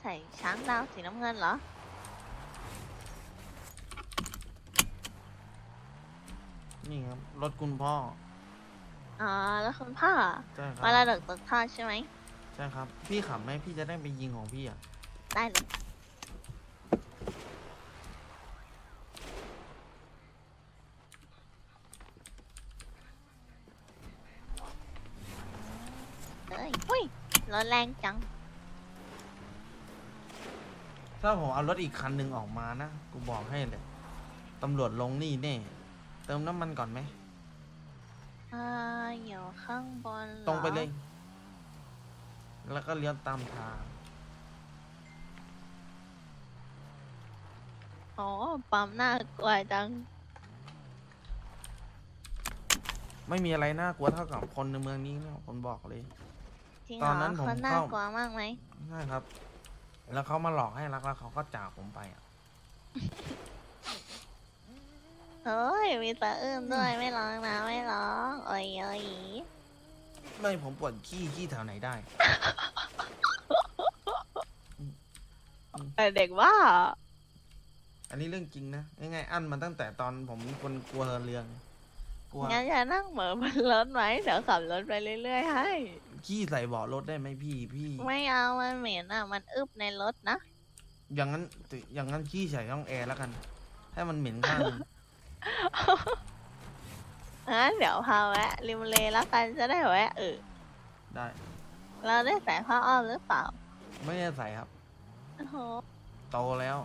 ใส่ช้างดาวสีน้ำเงินเหรอ นี่ครับรถคุณพ่ออ๋อ แล้วคุณพ่อใช่ครัมาระดกตกทอดใช่ไหม ใช่ครับ พี่ขับไหมพี่จะได้ไปยิงของพี่อะได้เลยเอ้ยหุ้ยรถแรงจัง ถ้าผมเอารถอีกคันหนึ่งออกมานะ กูบอกให้เลย ตำรวจลงนี่แน่ เติมน้ำมันก่อนไหม อ่าอยู่ข้างบนหอตรงไปเลย แล้วก็เลี้ยวตามทาง อ๋อ ปั๊มหน้ากลัวจัง ไม่มีอะไรน่ากลัวเท่ากับคนในเมืองนี้แล้วผมบอกเลย จริงตเหรอนอนั้นผมคนน่าเข้า กลัวมากไหม ใช่ครับ แล้วเขามาหลอกให้รักแล้วเขาก็จากผมไปอะเฮ้ยมีตาอื้มด้วยไม่ร้องนะไม่ร้องโอ้ยโอ้ยไม่ผมปวดขี้ขี้แถวไหนได้แต่เด็กว่า อันนี้เรื่องจริงนะยังไงอั้นมาตั้งแต่ตอนผมคนกลัวเรือง กลัวงั้นจะนั่งเหมือนบนรถไหมเดี๋ยวขับรถไปเรื่อยๆให้ ขี้ใส่เบาะรถได้ไหมพี่พี่ ไม่เอา มันเหม็นอะ มันอึบในรถนะ อย่างนั้นอย่างนั้นขี้ใส่ช่องแอร์แล้วกัน ให้มันเหม็นข้างหนึ่งงั้นเดี๋ยวพาแวะริมเลแล้วกันจะได้แวะเออได้ เราได้ใส่ผ้าอ้อมหรือเปล่า ไม่ได้ใส่ครับ โอ้โห โตแล้ว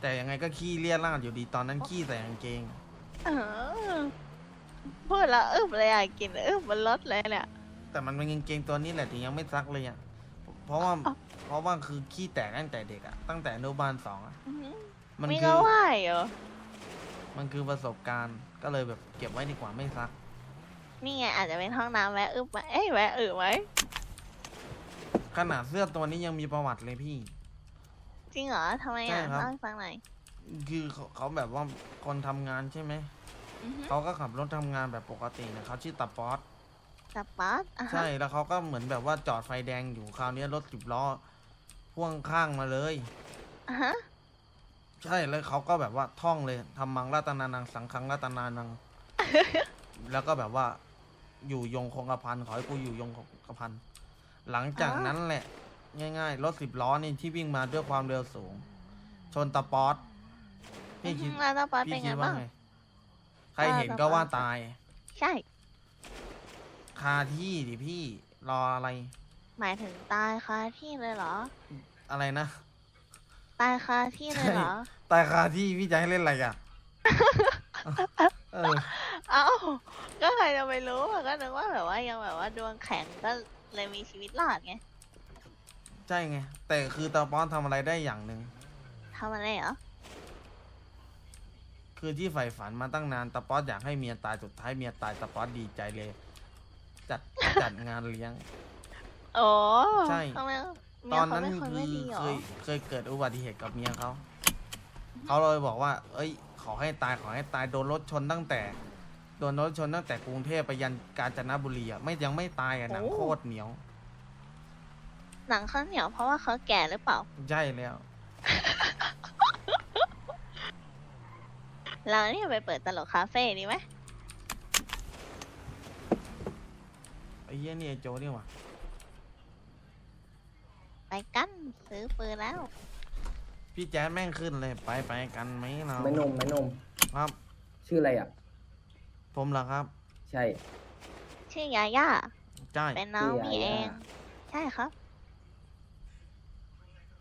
แต่ยังไงก็ขี้เลี่ยราดอยู่ดีตอนนั้นขี้ใส่กางเกง เออ พูดแล้วอึบเลยอะกินอึบบนรถเลยเนี่ย แต่มันเป็นกางเกงตัวนี้แหละที่ยังไม่ซักเลยอะ เพราะว่าอ้าวเพราะว่าคือขี้แตกตั้งแต่เด็กอะ ตั้งแต่อนุบาลสองอะ อื้อหือมันมีคืก็อ ว่าอยู่มันคือประสบการณ์ ก็เลยแบบเก็บไว้ดีกว่าไม่ซัก นี่ไงอาจจะเป็นห้องน้ำแวะอึบไหมเอ้ยแวะอึไหมขนาดเสื้อตัวนี้ยังมีประวัติเลยพี่ จริงเหรอทำไมใช่อะครับ เล่าให้ฟังหน่อยคือเขาเขาแบบว่าคนทำงานใช่ไหม อือหือเขาก็ขับรถทำงานแบบปกตินะเขาชื่อตาป๊อตจับป๊อดอะฮะใช่แล้วเขาก็เหมือนแบบว่าจอดไฟแดงอยู่คราวนี้รถสิบล้อพ่วงข้างมาเลย อะฮะใช่แล้วเขาก็แบบว่าท่องเลยทำมังรัตนานังสังคังรัตนานัง แล้วก็แบบว่า อยู่ยงคงกระพันขอให้กูอยู่ยงคงกระพันหลังจากนั้นแหละ ง่ายๆรถสิบล้อนี่ที่วิ่งมาด้วยความเร็วสูง ชนตาป๊อตพี่คิดแล้วตาป๊อดพี่เป็นคิไงดว่าบ้างไงใครเห็นเออก็ว่าตาป๊อดตาย ใช่ คาที่ดิพี่รออะไร หมายถึงตายคาที่เลยเหรอ อะไรนะ ตายคาที่เลยเหรอ ตายคาที่พี่จะให้เล่นอะไรอะเออเอ้าก็ใครจะไปรู้อะก็นึกว่าแบบว่ายังแบบว่าดวงแข็งก็เลยมีชีวิตรอดไง ใช่ไง แต่คือตาป๊อตทำอะไรได้อย่างหนึ่งทำอะไรเหรอ คือที่ใฝ่ฝันมาตั้งนานตาป๊อตอยากให้เมียตายสุดท้ายเมียตายตาป๊อตดีใจเลย จัดจัดงานเลี้ยง โอ้ใช่ ทำไมตอนนั้นเมียเขาคืเป็นคนไม่อดีเหรอเคยเคยเกิดอุบัติเหตุกับเมียเขา เขาเลยบอกว่า เอ้ย ขอให้ตายขอให้ตายโดนรถชนตั้งแต่ โดนรถชนตั้งแต่กรุงเทพไปยันกาญจนบุรีอะไม่ยังไม่ตายอะหนังโคตรเหนียว หนังเขาเหนียวเพราะว่าเขาแก่หรือเปล่า ใช่แล้ว เราเนี่ยไปเปิดตลกคาเฟ่ดีไหมไอ้เหี้ยนี่ไอ้โจนี่หว่าไปกันซื้อปืนแล้ว พี่แจ๊ดแม่งขึ้นเลยไปไปกันไหมเราไม่นมไม่นมครับ ชื่ออะไรอะ ผมเหรอครับใช่ ชื่อยาย่าใช่เป็นน้องชื่พี่ยาเอง ใช่ครับ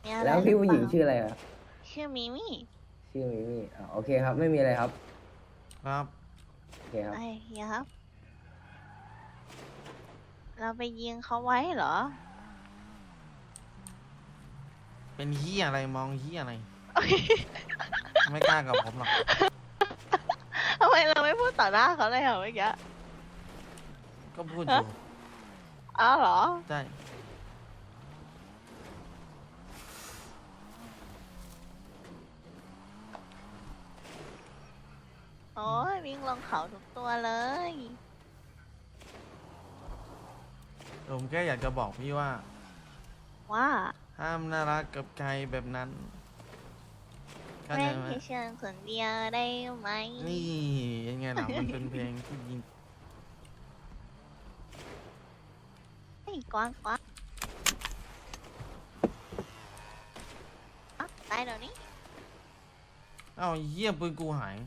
มีอะไรแล้วพี่ผู้หญิงรือเปล่าชื่ออะไรอะ ชื่อมิมี่ ชื่อมิมี่อ่าโอเคครับ ไม่มีอะไรครับ ครับ โอเคครับ ไอ้เฮียครับ เราไปยิงเขาไว้เหรอ เป็นเฮียอะไรมองเฮียอะไร ไม่กล้ากับผมหรอก ทำไมเราไม่พูดต่อหน้าเขาเลยเหรอเมื่อกี้ก็พูดอยู่ อ้าวเหรอ ใช่ โอ้ย วิ่งลงเขาทุกตัวเลย ผมแค่อยากจะบอกพี่ว่าว่าห้ามน่ารักกับใครแบบนั้นเข้าใจเล่นไหมแค่เชิญคนเดียวได้ไหมนี่ยังไงล่ะมันเป็นเพลงที่ยิงไอ้ยกวางกวางอะตายเดี๋ยวนี้เอ้าเยี่ยปืนกูหาย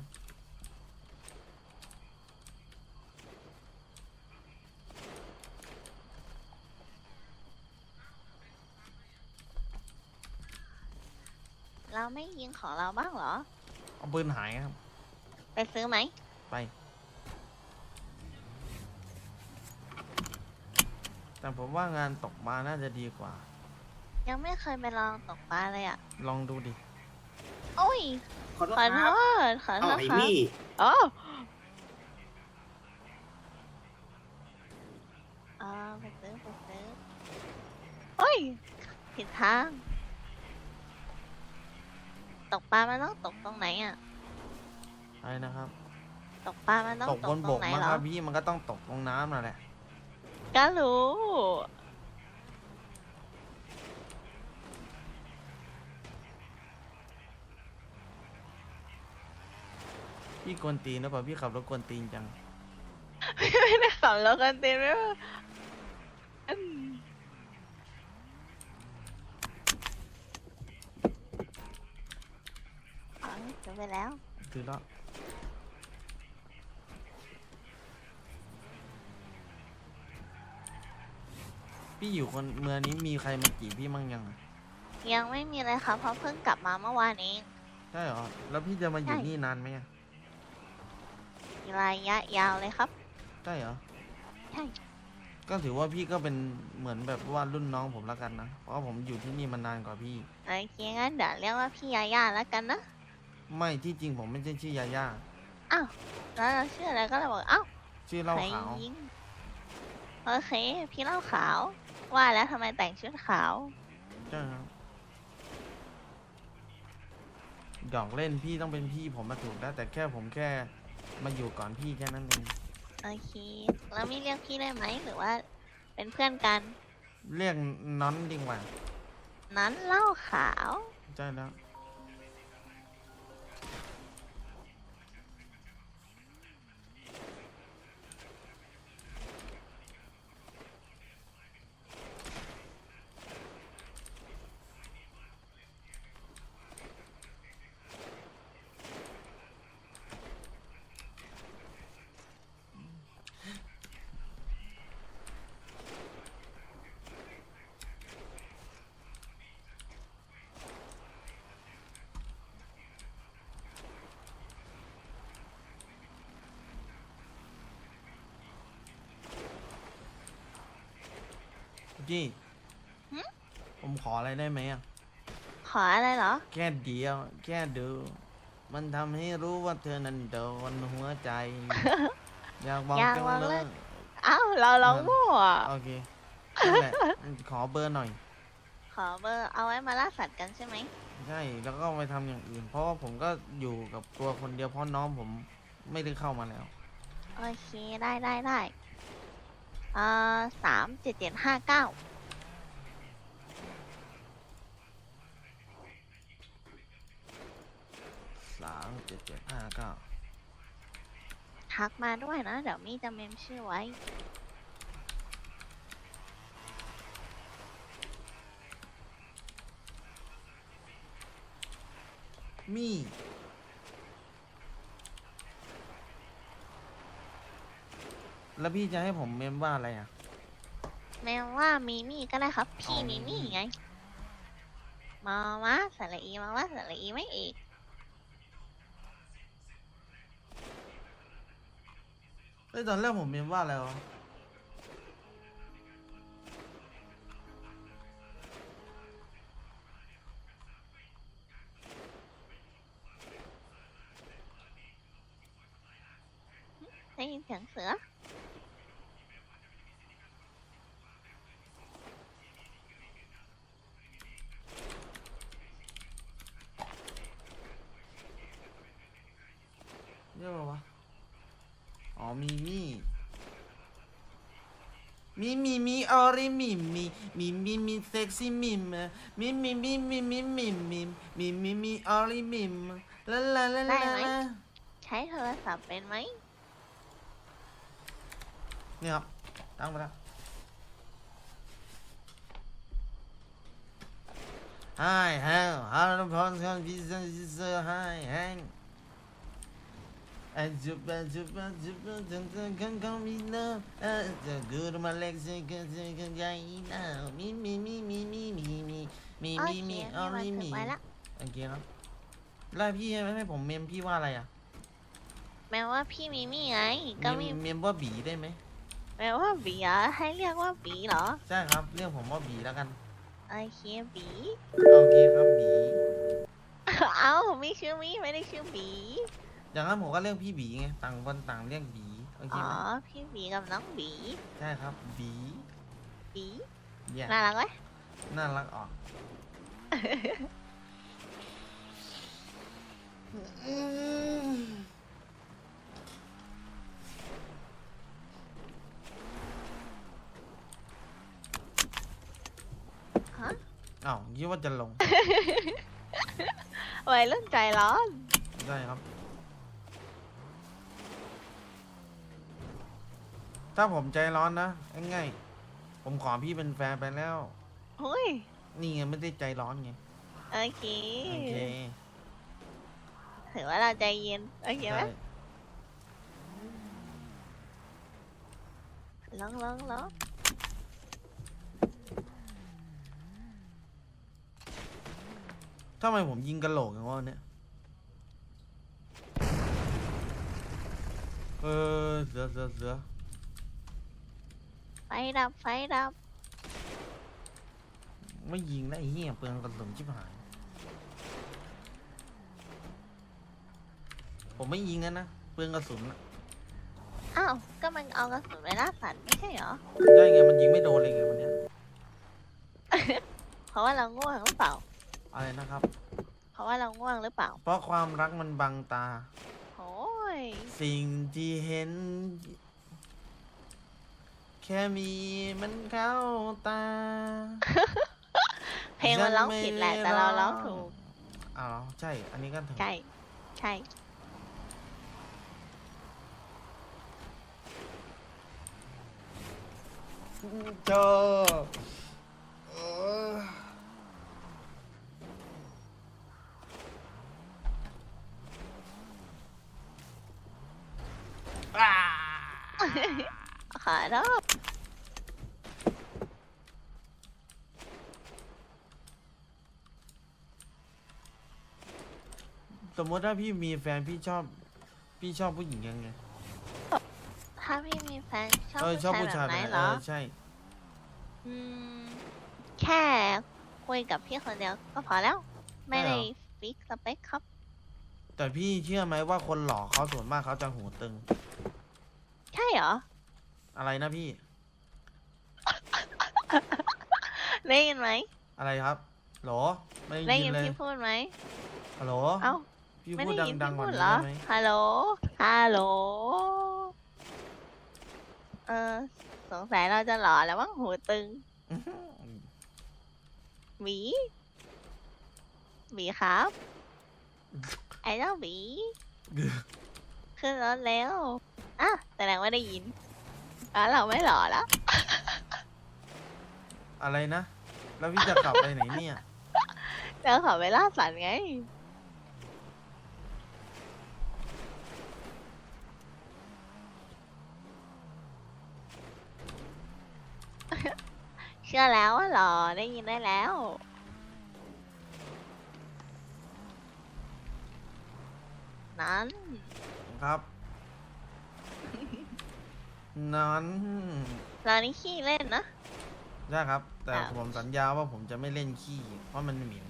เราไม่ยิงของเราบ้างเหรอ เอาปืนหายครับ ไปซื้อไหมไป แต่ผมว่างานตกปลาน่าจะดีกว่า ยังไม่เคยไปลองตกปลาเลยอะลองดูดิ โอ้ยขอโทษขอคโทรับษขอโทเอาษไอ้ครับมี่อ๋ออ่าไปซื้อไปซื้อโอ้ยผิดทาง ตกปลามันต้องตกตรงไหนอะ อะไรนะครับ ตกปลามันต้องตตกกบนตบรงกไหนมั้งเหรคอ รับพี่มันก็ต้องตกตรงน้ำนั่นแหละ ก็รู้ พี่กวนตีนนะเปล่าพี่ขับรถกวนตีนจัง ไม่ได้ขับรถกันเต็มไม่ว่าอืมอ๋อ จบไปแล้ว คือแล้วพี่อยู่คนเมืองนี้มีใครมาจีบพี่มั่งยังอะยังไม่มีเลยครับเพราะเพิ่งกลับมาเมื่อวานเองใช่เหรอ แล้วพี่จะมาอยู่ใช่นี่นานไหมอะระยะยาวเลยครับ ใช่เหรอ ใช่ ก็ถือว่าพี่ก็เป็นเหมือนแบบว่ารุ่นน้องผมแล้วกันนะ เพราะว่าผมอยู่ที่นี่มานานกว่าพี่ โอเคงั้นเดี๋ยวเรียกว่าพี่ยาย่าแล้วกันนะ ไม่ที่จริงผมไม่ใช่ชื่อยาย่าแล้วเราชื่ออะไรก็เลยบอกเอ้าชื่อเหล่าใครขาวยิงโอเคพี่เหล่าขาว ว่าแล้วทำไมแต่งชุดขาว ใช่ครับหยอกเล่นพี่ต้องเป็นพี่ผมมาถูกแล้ว แต่แค่ผมแค่มาอยู่ก่อนพี่แค่นั้นเองโอเคแล้วไม่เรียกพี่ได้ไหมหรือว่า เป็นเพื่อนกัน เรียกน้อนดีกว่านั้นเหล่าขาว ใช่แล้ว พี่หึ ผมขออะไรได้ไหมอะขออะไรเหรอ แค่เดียว แค่ดู มันทำให้รู้ว่าเธอนั้นโดนหัวใจ อยากบอกอยากจังบอกเลเลยยเอ้าเราลองมั่วโอเคนั่นแหละ ขอเบอร์หน่อย ขอเบอร์เอาไว้มาล่าสัตว์กันใช่ไหมใช่ แล้วก็ไปทำอย่างอื่น เพราะว่าผมก็อยู่กับตัวคนเดียวเพราะน้องผมไม่ได้เข้ามาแล้ว โอเคได้ได้ได้ เอ่อสามเจ็ดเจ็ดห้าเก้าสามเจ็ดเจ็ดห้าเก้าทักมาด้วยนะ เดี๋ยวมี่จะเมมชื่อไว้ มี่ แล้วพี่จะให้ผมเมมว่าอะไรอะ แม้ว่ามีมี่ก็ได้ครับ พี่อ๋อมีมี่ไง มามาสระอีมาว่าสระอีไม่เอกเอ้ยตอนแรกผมเมมว่าอะไรวะได้ยินเสียงเสือ เรียกว่าอะไรวะ อ๋อ มีมี่มีมีมีออริมีมีมีมีมีเซ็กซี่มิมมีมีมีมีมีมีมีมีมีมีออริมิมลาลาลาลาใช้โทรศัพท์เป็นไหมนี่ครับตั้งไปแล้ว Hi, how, how the phones can be so, so high, hang. And super, super, super, super, can come me now. Uh, the good my legs, can, can, can, can, now. Me, me, me, me, me, me, me, me, โอเค me, พี่มา only ถึง me. ไว้ละโอเคครับแล้วพี่ให้ให้ผมเมมพี่ว่าอะไรอะแม้ว่าพี่มีมีไงก็มีเมมว่าบีได้ไหมแม้ว่าบีเหรอให้เรียกว่าบีเหรอใช่ครับเรียกผมว่าบีแล้วกันโอเคบีโอเคครับบีเอ้ามีชื่อมีไม่ได้ชื่อบี อย่างนั้นผมก็เรียกพี่บีไงต่างคนต่างเรียกบีโอเคอ๋อ ไหมพี่บีกับน้องบีใช่ครับบีบีเย่น่ารักไหมน่ารักออกฮะอ้าวคิดว่าจะลงวัยรุ่นใจร้อน ได้ครับ ถ้าผมใจร้อนนะง่ายๆผมขอพี่เป็นแฟนไปแล้ว เฮ้ย นี่ไงไม่ได้ใจร้อนไงโอเค โอเคถือว่าเราใจเย็น โอเคไหมใช่ลองลองลองทำไมผมยิงกระโหลกอย่างวะเนี่ยเออเสือเสือเสือ ไฟดับไฟดับไม่ยิงนะไอ้เหี้ยเปลืองกระสุนชิบหาย ผมไม่ยิงนะนะเปลืองกระสุนอะอ้าวก็มันเอากระสุนไปล่าสัตว์ไม่ใช่เหรอ ได้ไงมันยิงไม่โดนเลยไงวันเนี้ยเพราะว่าเราง่วงหรือเปล่า อะไรนะครับ เพราะว่าเราง่วงหรือเปล่าเพราะความรักมันบังตา โอ้ยสิ่งที่เห็นแค่มีมันเข้าตา เพลงมันร้องผิดแหละแต่เราร้องถูกอ้าวใช่ อันนี้ก็ถูกใช่ ใช่เจอเอออ่า ขอโทษสมมติถ้าพี่มีแฟนพี่ชอบ พี่ชอบผู้หญิงยังไงถ้าพี่มีแฟนชอบเออชอบผู้ผู้ชาชายยแบบแบบไหนไหนเหรอเออใช่ อืมแค่คุยกับพี่คนเดียวก็พอแล้ว ไม่ได้ฟิกสเปคครับ แต่พี่เชื่อไหมว่าคนหล่อเขาส่วนมากเขาจะหูตึง ใช่เหรอ อะไรนะพี่ ได้ยินไหมอะไรครับโหลไม่ได้ได้ยิยินนเลยพี่พูดไหมฮัลโหลเอ้าพี่ไม่พูดได้ยินดัพี่งๆกว่าพูดนี้เหรอได้ไหมฮัลโหลฮัลโหลเออสงสัยเราจะหล่อแล้วมั้งหูตึงอื้อหือหมีหมีครับ ไอ้เจ้าหมีขึ้นรถแล้วอะแสดงว่าได้ยิน อะเราไม่หล่อแล้ว อะไรนะ แล้วพี่จะกลับไปไหนเนี่ย เราขอไปล่าสัตว์ไง เชื่อแล้วว่าหล่อได้ยินได้แล้ว นั้น ครับ นั้นเรานี่ขี้เล่นนะ ใช่ครับ แต่อะผมสัญญาว่าผมจะไม่เล่นขี้เพราะมันเหม็น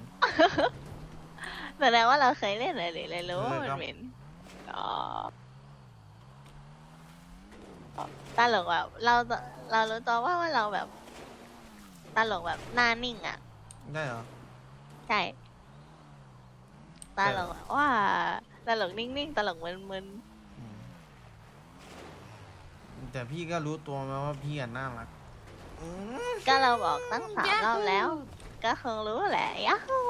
แสดงว่าเราเคยเล่นเลยหรือเลยรู้ว่าเคยมันครับเหม็นอ๋อตลกแบบเราเรารู้ตัวว่าว่าเราแบบตลกแบบหน้านิ่งอะ ได้เหรอ ใช่ตลกแบบว่าตลกนิ่งๆตลกมึนอืม แต่พี่ก็รู้ตัวมาว่าพี่อะน่ารักๆอืมก็เราบอกตั้งสามรอบแล้ว ก็คงรู้แหละยาฮู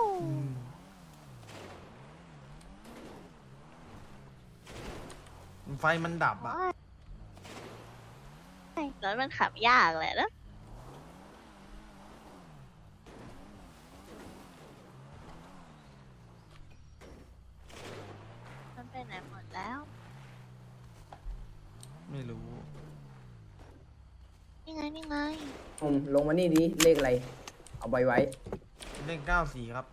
อืมไฟมันดับอะรถมันขับยากแหละนะมันไปไหนหมดแล้ว ไม่รู้ นี่ไงนี่ไงหนุ่มลงมานี่ดิเลขอะไร เอาใบไว้ เลขเก้าสี่ครับ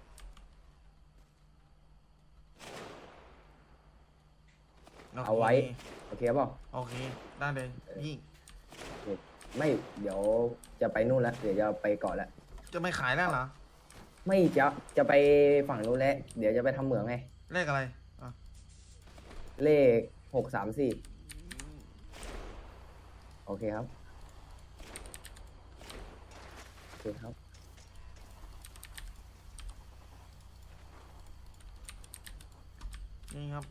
เอาไว้โคโอเคเปล่าโอเค ได้เลยนี่ไม่เดี๋ยวจะไปนู่นแล้วเดี๋ยวจะไปเกาะแล้วจะไม่ขายแล้วเหรอ ไม่จะจะไปฝั่งนู้นแล้วเดี๋ยวจะไปทำเหมืองไง เลขอะไรอะเลขหกสามสี่โอเคครับ โอเคครับนี่ครับ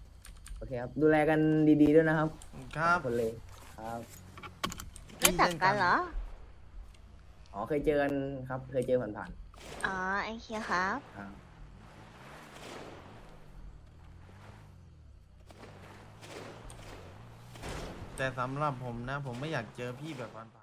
โอเคครับ ดูแลกันดีๆด้วยนะครับครับสองคนเลยครับรู้จักกันเหรอ อ๋อเคยเจอกันครับ เคยเจอผ่านอ๋อไอเคียครับๆครับแต่สำหรับผมนะ ผมไม่อยากเจอพี่แบบผ่านๆ